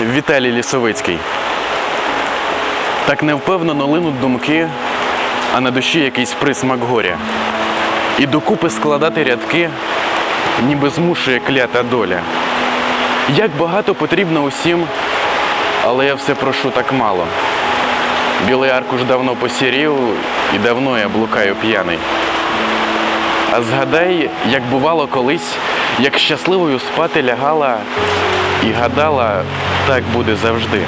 Віталій Лісовицький. Так невпевнено линуть думки, а на душі якийсь присмак горя. І докупи складати рядки, ніби змушує клята доля. Як багато потрібно усім, але я все прошу так мало. Білий аркуш давно посірів, і давно я блукаю п'яний. А згадай, як бувало колись, як щасливою спати лягала і гадала, так буде завжди.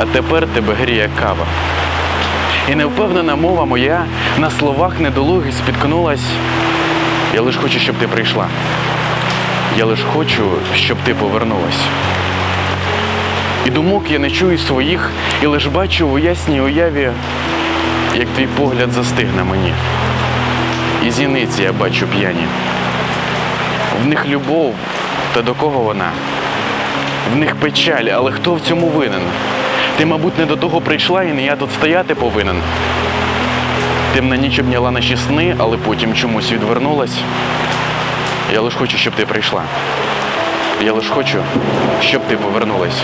А тепер тебе гріє кава. І невпевнена мова моя на словах недолугих спіткнулась. Я лиш хочу, щоб ти прийшла. Я лиш хочу, щоб ти повернулась. І думок я не чую своїх, і лиш бачу у ясній уяві, як твій погляд застиг на мені. І зіниці я бачу п'яні. В них любов, та до кого вона? В них печаль, але хто в цьому винен? Ти, мабуть, не до того прийшла, і не я тут стояти повинен. Темна ніч обняла наші сни, але потім чомусь відвернулась. Я лиш хочу, щоб ти прийшла. Я лиш хочу, щоб ти повернулась.